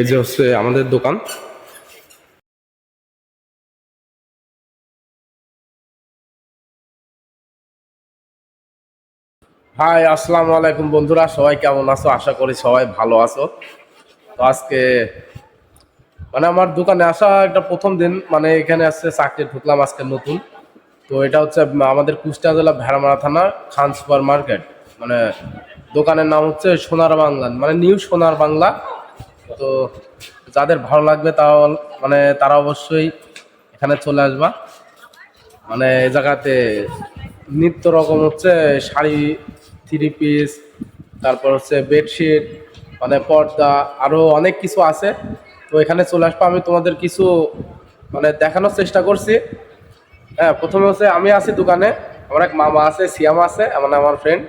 এই যে হচ্ছে আমাদের দোকান। হাই, আসসালামু আলাইকুম বন্ধুরা, সবাই কেমন আছো? আশা করি সবাই ভালো আছো। তো আজকে মানে আমার দোকানে আসা একটা প্রথম দিন মানে এখানে আসছে, চাকরি ঢুকলাম আজকে নতুন। তো এটা হচ্ছে, আমাদের কুষ্টিয়া জেলা ভেড়ামারা থানা, খান সুপার মার্কেট মানে দোকানের নাম হচ্ছে সোনার বাংলা মানে নিউ সোনার বাংলা তো যাদের ভালো লাগবে তাও মানে তারা অবশ্যই এখানে চলে আসবা। মানে এই জায়গাতে নিত্য রকম হচ্ছে শাড়ি থ্রি পিস তারপর হচ্ছে বেডশিট মানে পর্দা আরও অনেক কিছু আছে। তো এখানে চলে আসব। আমি তোমাদের কিছু মানে দেখানোর চেষ্টা করছি। হ্যাঁ প্রথমে হচ্ছে আমি আছি দোকানে, আমার এক মামা আছে, সিয়াম আছে মানে আমার ফ্রেন্ড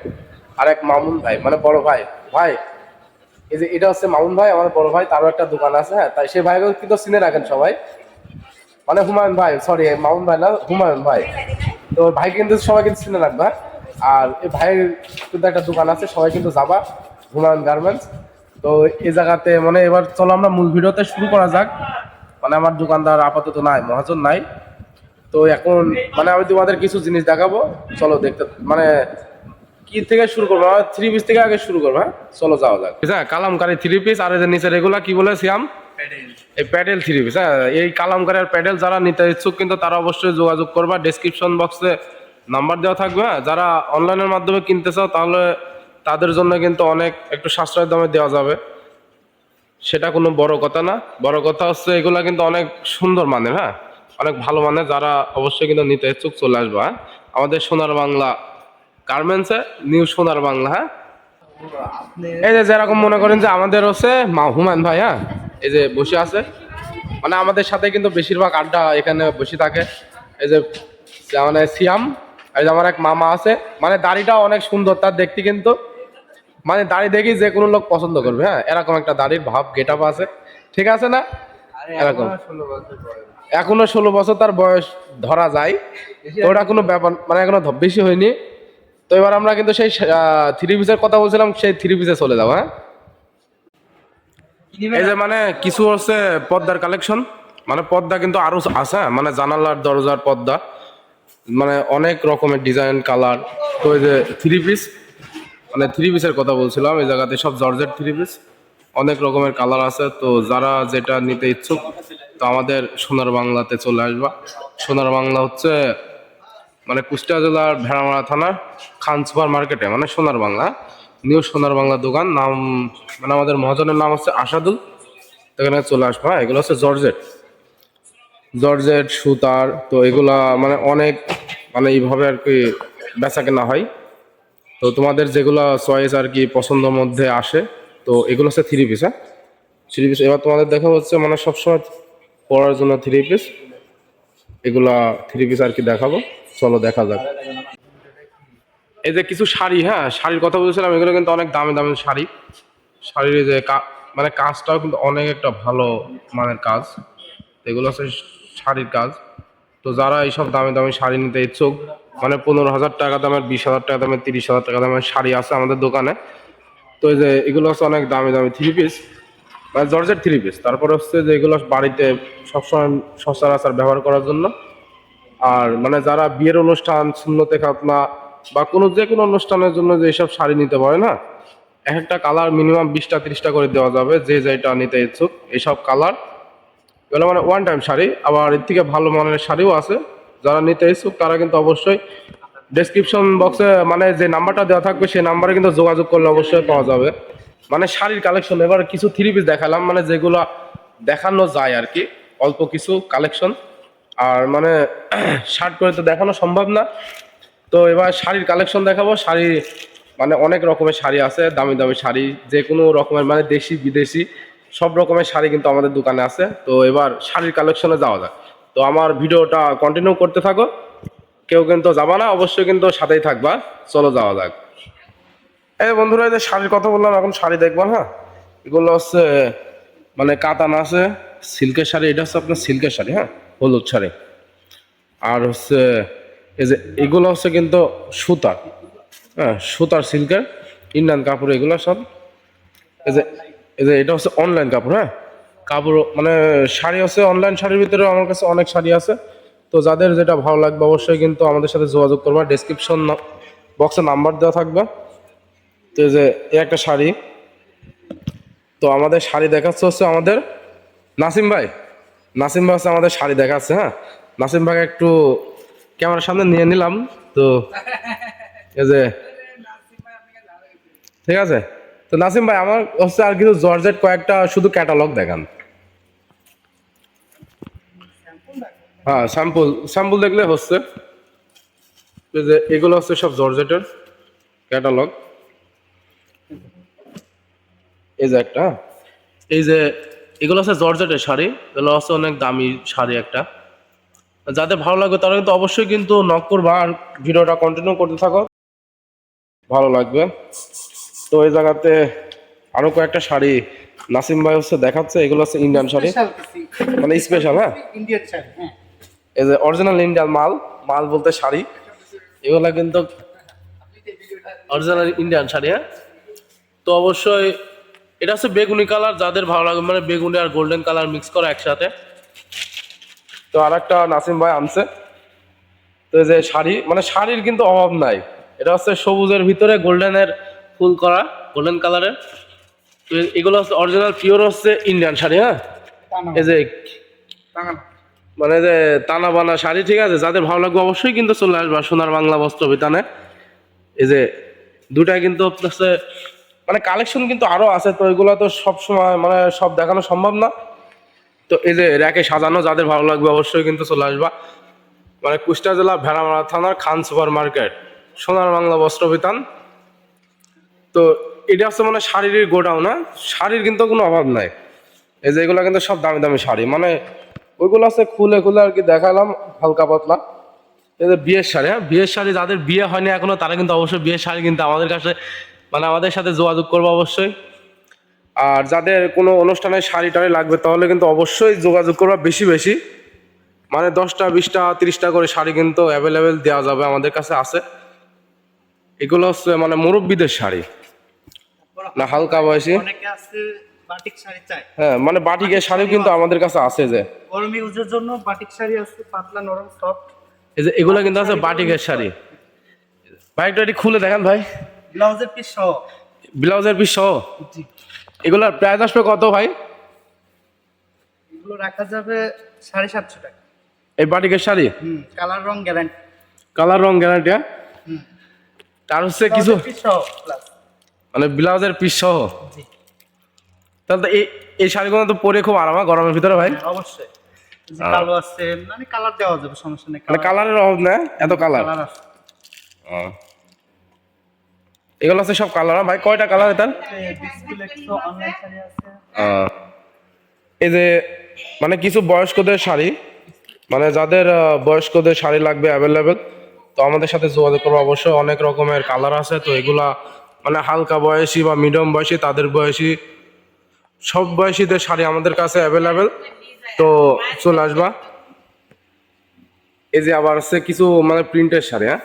আর এক মামুন ভাই মানে বড় ভাই। ভাই এই যে এটা হচ্ছে মামুন ভাই, আমার বড় ভাই, তারও একটা দোকান আছে হ্যাঁ তাই সেই ভাইকে কিন্তু চিনে রাখেন সবাই। মানে হুমায়ুন ভাই সরি মামুন ভাই না, হুমায়ুন ভাই। তো ভাই কিন্তু সবাই কিন্তু চিনে রাখবা। আর এই ভাইয়ের কিন্তু একটা দোকান আছে, সবাই কিন্তু যাবা, হুমায়ুন গার্মেন্টস। তো এই জায়গাতে মানে এবার চলো আমরা মূল ভিডিওতে শুরু করা যাক। মানে আমার দোকানদার আপাতত নাই, মহাজন নাই। তো এখন মানে আমি তোমাদের কিছু জিনিস দেখাবো। চলো দেখতে মানে কি থেকে শুরু করব? থ্রি পিস থেকে আগে শুরু করব হ্যাঁ? চলো যাওয়া যাক। হ্যাঁ কালামকারি থ্রি পিস আর যে নিচের এগুলা কি বলে সিয়াম এই প্যাডেল থ্রি পিস হ্যাঁ? এই কালামকারের প্যাডেল যারা নিতে ইচ্ছুক কিন্তু তারা অবশ্যই যোগাযোগ করবা। ডেসক্রিপশন বক্সে নাম্বার দেওয়া থাকবে হ্যাঁ? যারা অনলাইনের মাধ্যমে কিনতে চাও তাহলে তাদের জন্য কিন্তু অনেক একটু সাশ্রয় দামে দেওয়া যাবে। সেটা কোনো বড় কথা না। বড় কথা হচ্ছে এগুলা কিন্তু অনেক সুন্দর মানের হ্যাঁ? অনেক ভালো মানের যারা অবশ্যই কিন্তু নিতে ইচ্ছুক চলে আসবে হ্যাঁ? আমাদের সোনার বাংলা গার্মেন্টসে নিউ সোনার বাংলা হ্যাঁ? এই যে যেরকম মনে করেন যে আমাদের হচ্ছে মা হুমায়ুন ভাই হ্যাঁ? এই যে বসে আছে। মানে আমাদের সাথে কিন্তু বেশিরভাগ আড্ডা এখানে বসে থাকে। এই যে মানে সিয়াম এই যে আমার এক মামা আছে। মানে দাড়িটা অনেক সুন্দর তার দেখতে কিন্তু। মানে দাড়ি দেখি যে কোনো লোক পছন্দ করবে হ্যাঁ? এরকম একটা দাড়ির ভাব গেট আপ আছে। ঠিক আছে না? এরকম। এখনও ষোলো বছর তার বয়স ধরা যায়। ওটা কোনো ব্যাপার মানে এখনও বেশি হয়নি। তো এবার আমরা কিন্তু সেই থ্রি পিসের কথা বলছিলাম, সেই থ্রি পিসে চলে যাব হ্যাঁ? এই যে মানে কিছু হচ্ছে পর্দার কালেকশন মানে পর্দা কিন্তু আরও আছে? মানে জানালার দরজার পর্দা মানে অনেক রকমের ডিজাইন কালার তো এই যে থ্রি পিস মানে থ্রি পিসের কথা বলছিলাম, এই জায়গাতে সব জর্জেট থ্রি পিস অনেক রকমের কালার আছে। তো যারা যেটা নিতে ইচ্ছুক, তো আমাদের সোনার বাংলাতে চলে আসবা। সোনার বাংলা হচ্ছে মানে কুষ্টিয়া জেলার ভেড়ামারা থানা খান সুপার মার্কেটে মানে সোনার বাংলা নিউ সোনার বাংলা দোকান নাম মানে আমাদের মহাজনের নাম হচ্ছে আসাদুল তো এখানে চলে আসবা হ্যাঁ, এগুলো হচ্ছে জর্জেট। জর্জেট সুতার তো এগুলা মানে অনেক মানে এইভাবে আর কি বেচা কেনা হয়। তো তোমাদের যেগুলো চয়েস আর কি পছন্দের মধ্যে আসে তো এগুলো হচ্ছে থ্রি পিস হ্যাঁ? থ্রি পিস এবার তোমাদের দেখা হচ্ছে মানে সবসময় পড়ার জন্য থ্রি পিস এগুলা থ্রি পিস আর কি দেখাবো। চলো, দেখা যাক। এই যে কিছু শাড়ি হ্যাঁ? শাড়ির কথা বলছিলাম, এগুলো কিন্তু অনেক দামি দামি শাড়ি। শাড়ির যে মানে কাজটাও কিন্তু অনেক একটা ভালো মানের কাজ। এগুলো হচ্ছে শাড়ির কাজ। তো যারা এইসব দামি দামি শাড়ি নিতে ইচ্ছুক মানে পনেরো হাজার টাকা দামের, বিশ হাজার টাকা দামের, তিরিশ হাজার টাকা দামের শাড়ি আছে আমাদের দোকানে। তো এই যে এগুলো হচ্ছে অনেক দামি দামি থ্রি পিস মানে জর্জের থ্রি পিস তারপরে হচ্ছে যে এগুলো বাড়িতে সবসময় সচরাচর ব্যবহার করার জন্য আর মানে যারা বিয়ের অনুষ্ঠান শূন্যতে খাতনা বা কোনো যে কোনো অনুষ্ঠানের জন্য যে এইসব শাড়ি নিতে পারে না এক একটা কালার মিনিমাম বিশটা, তিরিশটা করে দেওয়া যাবে, যে যেটা নিতে ইচ্ছুক। এইসব কালার, এগুলো মানে ওয়ান টাইম শাড়ি। আবার এর থেকে ভালো মানের শাড়িও আছে, যারা নিতে ইচ্ছুক, তারা কিন্তু অবশ্যই ডেসক্রিপশন বক্সে মানে যে নাম্বারটা দেওয়া থাকবে, সেই নাম্বারে কিন্তু যোগাযোগ করলে অবশ্যই পাওয়া যাবে। মানে শাড়ির কালেকশন এবার কিছু থ্রি পিস দেখালাম মানে যেগুলো দেখানো যায় আর কি, অল্প কিছু কালেকশন আর মানে শার্ট করে তো দেখানো সম্ভব না। তো এবার শাড়ির কালেকশন দেখাবো। শাড়ি মানে অনেক রকমের শাড়ি আছে, দামি দামি শাড়ি, যে কোনো রকমের মানে দেশি, বিদেশি, সব রকমের শাড়ি কিন্তু আমাদের দোকানে আছে। তো এবার শাড়ির কালেকশনে যাওয়া যাক। তো আমার ভিডিওটা কন্টিনিউ করতে থাকো। কেউ কিন্তু যাবা না, অবশ্যই কিন্তু সাথেই থাকবা। চলো যাওয়া যাক। এই বন্ধুরা যে শাড়ির কথা বললাম, এখন শাড়ি দেখবেন হ্যাঁ এগুলো হচ্ছে মানে কাতান আছে, সিল্কের শাড়ি, এটা হচ্ছে আপনার সিল্কের শাড়ি হ্যাঁ? হলুদ শাড়ি। আর হচ্ছে, এই যে এগুলো হচ্ছে কিন্তু সুতার হ্যাঁ সুতার সিল্কের, ইন্ডিয়ান কাপড় এগুলো সব। এই যে এই যে এটা হচ্ছে অনলাইন কাপড় হ্যাঁ? কাপড় মানে শাড়ি আছে অনলাইন শাড়ির ভিতরে আমার কাছে অনেক শাড়ি আছে। তো যাদের যেটা ভালো লাগবে অবশ্যই কিন্তু আমাদের সাথে যোগাযোগ করবা। ডেসক্রিপশন বক্সে নাম্বার দেওয়া থাকবে। তো এই যে, এই একটা শাড়ি। তো আমাদের শাড়ি দেখাচ্ছে হচ্ছে আমাদের নাসিম ভাই। নাসিম ভাই হচ্ছে আমাদের শাড়ি দেখা দেখাচ্ছে হ্যাঁ? নাসিম ভাই একটু ক্যামেরার সামনে নিয়ে নিলাম, তো এই যে, ঠিক আছে? তো নাসিম ভাই, আমার হচ্ছে আর কিছু জর্জেট কয়েকটা শুধু ক্যাটালগ দেখান। হ্যাঁ স্যাম্পল স্যাম্পল দেখলে হচ্ছে। যে, এগুলো হচ্ছে সব জর্জেটের ক্যাটালগ এই যে একটা। এই যে এগুলো হচ্ছে জর্জেটের শাড়ি এগুলো হচ্ছে অনেক দামি শাড়ি একটা। যাদের ভালো লাগবে তারা কিন্তু অবশ্যই কিন্তু নক করবা আর ভিডিওটা কন্টিনিউ করতে থাকো। ভালো লাগবে। তো এই জায়গাতে আরও কয়েকটা শাড়ি নাসিম ভাই হচ্ছে দেখাচ্ছে এগুলো হচ্ছে ইন্ডিয়ান শাড়ি। মানে স্পেশাল হ্যাঁ? ইন্ডিয়ান শাড়ি হ্যাঁ। এই যে অরিজিনাল ইন্ডিয়ান মাল মাল বলতে শাড়ি। এগুলা কিন্তু অরিজিনাল ইন্ডিয়ান শাড়ি হ্যাঁ? তো অবশ্যই এটা হচ্ছে বেগুনি কালার যাদের ভালো লাগবে মানে বেগুনি আর গোল্ডেন কালার মিক্স করা একসাথে। তো আর একটা নাসিম ভাই আনছে। তো এই যে শাড়ি মানে শাড়ির কিন্তু অভাব নাই। এটা হচ্ছে সবুজের ভিতরে গোল্ডেনের ফুল করা গোল্ডেন কালারের। তো এগুলো হচ্ছে অরিজিনাল পিওর হচ্ছে ইন্ডিয়ান শাড়ি হ্যাঁ? এই যে মানে যে টানা বানা শাড়ি ঠিক আছে? যাদের ভালো লাগবে অবশ্যই কিন্তু চলে আসবে সোনার বাংলা বস্ত্র বিতানে। এই যে দুটাই কিন্তু হচ্ছে মানে কালেকশন কিন্তু আরও আছে, তো এগুলো তো সব সময় মানে সব দেখানো সম্ভব না। তো এই যে র্যাকে সাজানো, যাদের ভালো লাগবে অবশ্যই কিন্তু চলে আসবা। মানে কুষ্টিয়া জেলা ভেড়ামারা থানার খান সুপার মার্কেট সোনার বাংলা বস্ত্র বিতান। তো এটা হচ্ছে মানে শাড়ির গোডাউন না শাড়ির কিন্তু কোনো অভাব নাই। এই যে এগুলো কিন্তু সব দামি দামি শাড়ি। মানে ওইগুলো আছে খুলে খুলে আর কি দেখালাম, হালকা পাতলা। এই যে বিয়ের শাড়ি হ্যাঁ? বিয়ের শাড়ি যাদের বিয়ে হয়নি এখনও, তারা কিন্তু অবশ্যই বিয়ের শাড়ি কিন্তু আমাদের কাছে মানে আমাদের সাথে যোগাযোগ করব অবশ্যই। আর যাদের কোনো অনুষ্ঠানে শাড়ি টাড়ি লাগবে তাহলে কিন্তু অবশ্যই যোগাযোগ করবা বেশি বেশি। মানে দশটা বিশটা তিরিশটা করে শাড়ি কিন্তু অ্যাভেলেবেল দেওয়া যাবে আমাদের কাছে আছে। এগুলো হচ্ছে মানে মুরব্বীদের শাড়ি। না হালকা বয়সী। অনেকে আছে বাটিক শাড়ি চাই হ্যাঁ মানে বাটিকের শাড়িও কিন্তু আমাদের কাছে আছে যে। গরম ইউজের জন্য বাটিক শাড়ি আছে পাতলা নরম সফট এই যে এগুলো কিন্তু আছে বাটিকের শাড়ি। ভাই একটু খুলে দেখেন ভাই। ব্লাউজের পিস সহ? ব্লাউজের পিস সহ? এগুলোর প্রাইস আসবে কত ভাই? এগুলো রাখা যাবে সাড়ে সাতশো টাকা। এই বাটিকের শাড়ি? হুম কালার রং গ্যারান্টি কালার রং গ্যারান্টি হুম। তার হচ্ছে কিছু মানে ব্লাউজের পিস সহ? জি। তাহলে তো এই এই শাড়িগুলো তো পরে খুব আরাম গরমের ভিতরে ভাই? হ্যাঁ, অবশ্যই। কালো আছে মানে কালার দেওয়া যাবে সমস্যা নেই। মানে কালারের অভাব না এত কালার কালার আছে। এগুলো আছে সব কালার ভাই? কয়টা কালার আহ, এই যে মানে কিছু বয়স্কদের শাড়ি মানে যাদের বয়স্কদের শাড়ি লাগবে অ্যাভেলেবেল তো আমাদের সাথে যোগাযোগ করব। অবশ্যই অনেক রকমের কালার আছে তো এগুলা মানে হালকা বয়সী বা মিডিয়াম বয়সী তাদের বয়সী সব বয়সীদের শাড়ি আমাদের কাছে অ্যাভেলেবেল তো চলে আসবা। এই যে আবার আছে কিছু মানে প্রিন্টের শাড়ি হ্যাঁ?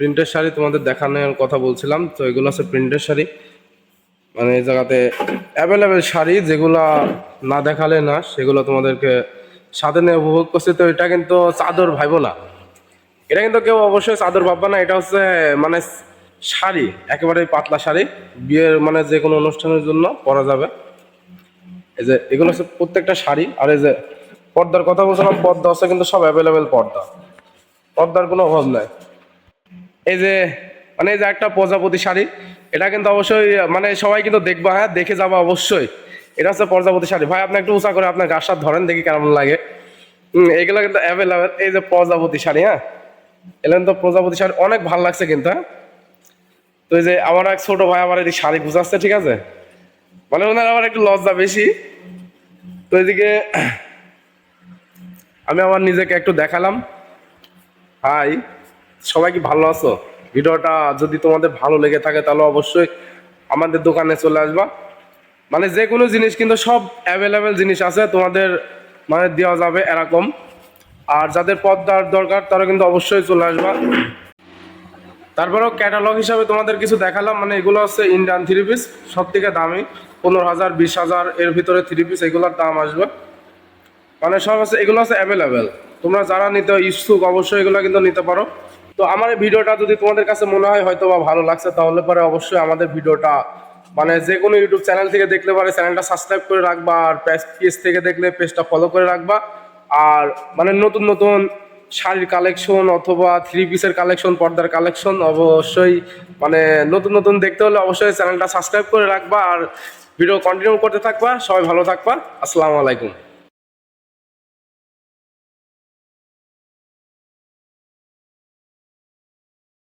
প্রিন্টের শাড়ি তোমাদের দেখানোর কথা বলছিলাম, তো এগুলো আছে প্রিন্টের শাড়ি। মানে এই জায়গাতে অ্যাভেলেবেল শাড়ি, যেগুলা না দেখালে না, সেগুলো তোমাদেরকে সাথে নিয়ে উপভোগ করছে। তো এটা কিন্তু চাদর ভাইবো না। এটা কিন্তু কেউ অবশ্যই চাদর ভাববে না, এটা হচ্ছে মানে শাড়ি একেবারে পাতলা শাড়ি। বিয়ের মানে যে কোনো অনুষ্ঠানের জন্য পরা যাবে। এই যে এগুলো হচ্ছে প্রত্যেকটা শাড়ি, আর এই যে পর্দার কথা বলছিলাম, পর্দা হচ্ছে কিন্তু সব অ্যাভেলেবেল পর্দা। পর্দার কোনো অভাব নাই। এই যে মানে এই যে একটা প্রজাপতি শাড়ি, এটা কিন্তু অবশ্যই মানে সবাই কিন্তু দেখবা হ্যাঁ দেখে যাবা অবশ্যই। এটা হচ্ছে প্রজাপতি শাড়ি। ভাই, আপনি একটু উঁচা করে আপনার গাছ সাথ ধরেন, দেখি কেমন লাগে। হম, এগুলো কিন্তু অ্যাভেলেবেল এই যে প্রজাপতি শাড়ি হ্যাঁ এগুলো কিন্তু প্রজাপতি শাড়ি। অনেক ভালো লাগছে কিন্তু হ্যাঁ। তো এই যে আমার এক ছোট ভাই আমার এদিকে শাড়ি বুঝাচ্ছে ঠিক আছে? মানে ওনার আমার একটু লজ্জা বেশি। তো এদিকে আমি আমার নিজেকে একটু দেখালাম। হাই। সবাই কি ভালো আছো? ভিডিওটা যদি তোমাদের ভালো লেগে থাকে তাহলে অবশ্যই আমাদের দোকানে চলে আসবা। মানে যে কোনো জিনিস কিন্তু সব অ্যাভেলেবেল জিনিস আছে, তোমাদের মানে দেওয়া যাবে এরকম। আর যাদের পদ্মার দরকার, তারা কিন্তু অবশ্যই চলে আসবা। তারপরেও ক্যাটালগ হিসাবে তোমাদের কিছু দেখালাম মানে এগুলো হচ্ছে ইন্ডিয়ান থ্রি পিস সব থেকে দামি, পনেরো হাজার, বিশ হাজার, এর ভিতরে থ্রি পিস এগুলোর দাম আসবে। মানে সব আছে, এগুলো আছে অ্যাভেলেবেল তোমরা যারা নিতে ইচ্ছুক, অবশ্যই এগুলো কিন্তু নিতে পারো। তো আমার এই ভিডিওটা যদি তোমাদের কাছে মনে হয় হয়তো বা ভালো লাগছে, তাহলে পরে অবশ্যই আমাদের ভিডিওটা মানে যে কোনো ইউটিউব চ্যানেল থেকে দেখলে পারে চ্যানেলটা সাবস্ক্রাইব করে রাখবা আর পেজ থেকে দেখলে পেজটা ফলো করে রাখবা। আর মানে নতুন নতুন শাড়ির কালেকশন অথবা থ্রি পিসের কালেকশন পর্দার কালেকশন অবশ্যই মানে নতুন নতুন দেখতে হলে অবশ্যই চ্যানেলটা সাবস্ক্রাইব করে রাখবা আর ভিডিও কন্টিনিউ করতে থাকবা। সবাই ভালো থাকবা। আসসালামু আলাইকুম।